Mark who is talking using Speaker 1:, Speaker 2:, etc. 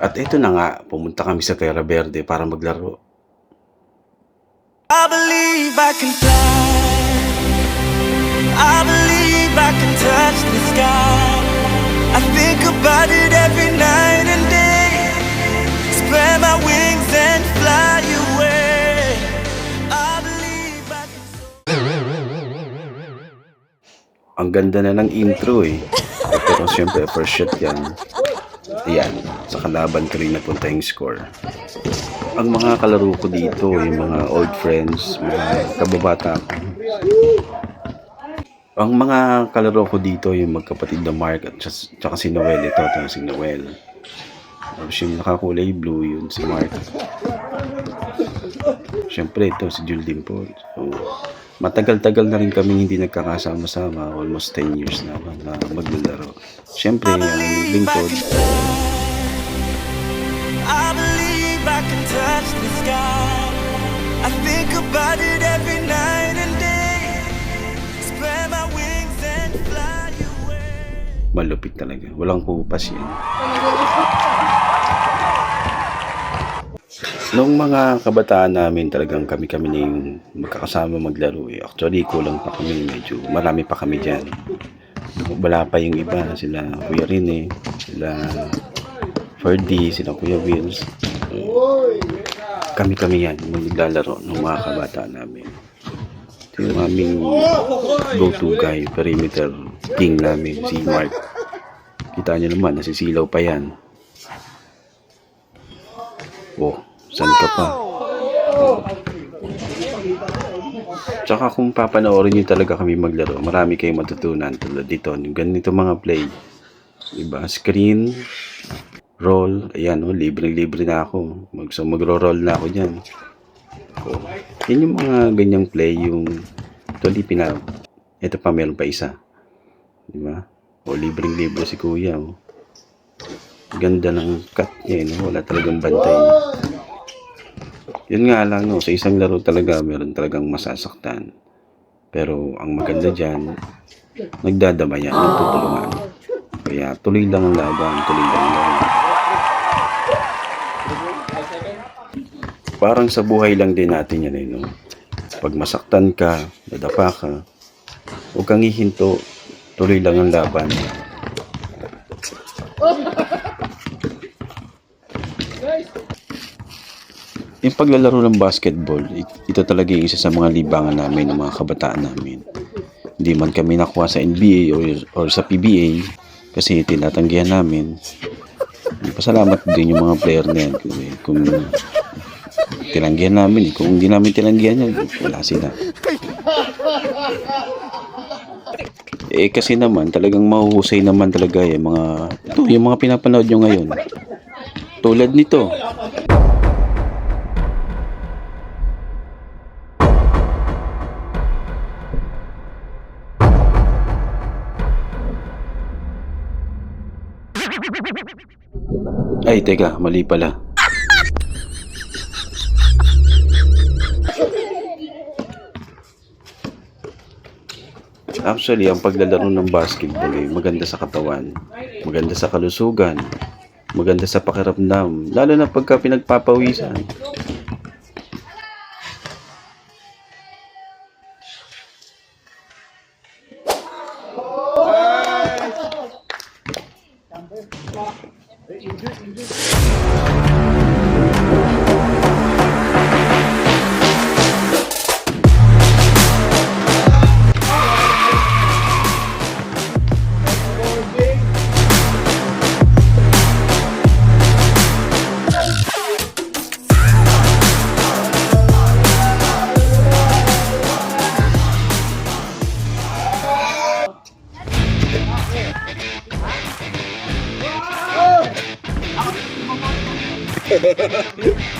Speaker 1: At ito na nga, pumunta kami sa Terra Verde para maglaro.
Speaker 2: I believe I can fly. I believe I can touch the sky. I think about it every night and day. Spread my wings and fly away. I believe I can
Speaker 1: Ang ganda na ng intro eh. Pero siyempre, first shot yan. Ayan, sa kalaban ko rin napunta yung score. Ang mga kalaro ko dito, yung mga old friends, mga kababata ko. Ang mga kalaro ko dito, yung magkapatid na Mark at tsaka si Noel. Ito, ito si Noel. Tapos yung nakakulay blue, yun si Mark. Siyempre, ito si Jul din po. So, matagal-tagal na rin kami hindi nagkakasama-sama. Almost 10 years na, na maglalaro. Siyempre, ang lingkod,
Speaker 2: I believe I can touch the sky. I think about it every night and day. Spread my wings and fly away.
Speaker 1: malupit talaga. Walang kupas yan. Nung mga kabataan namin, talagang kami-kami na yung magkakasama maglaro. Eh. Actually, kulang pa kami. Medyo marami pa kami dyan. Wala pa yung iba. Sila Kuya Rene, sila Ferdy, sila Kuya Wills. Kami-kami yan yung naglalaro ng mga kabataan namin. Ito yung aming go-to guy, perimeter king namin, si Mark. Kita niyo naman, nasisilaw pa yan. Oh, saan ka pa? Tsaka kung papanoorin niyo talaga kami maglaro, marami kayong matutunan tulad dito. Ganito mga play. Diba? Screen, roll, ayan oh, libre-libre na ako. Mag, so magro-roll na ako dyan. Oh, yan yung mga ganyang play, yung actually pina, ito pa meron pa isa. Diba? O libreng-libre si kuya. Oh. Ganda ng cut niya, eh, no? wala talagang bantay. Yun nga lang, no? sa isang laro talaga, meron talagang masasaktan. Pero ang maganda dyan, nagdadama yan, nagtutulungan. Kaya tuloy lang ang laban, tuloy lang ang laro. Parang sa buhay lang din natin yan, eh, no? Pag masaktan ka, nadapa ka, huwag kang hihinto, tuloy lang ang laban. Yung paglalaro ng basketball, it- ito talaga yung isa sa mga libangan namin ng mga kabataan namin. Hindi man kami nakuha sa NBA or, or sa PBA kasi tinatanggihan namin. Pasalamat din yung mga player na yan. Kung, kung tinanggihan namin, eh. kung hindi namin tinanggihan yan, wala sila. Eh kasi naman, talagang mahuhusay naman talaga yung mga, ito, yung mga pinapanood nyo ngayon. Tulad nito. Ay, teka, mali pala. Actually, ang paglalaro ng basketball ay maganda sa katawan, maganda sa kalusugan, maganda sa pakiramdam, lalo na pagka pinagpapawisan. Oh! indir, indir. Ha ha ha ha!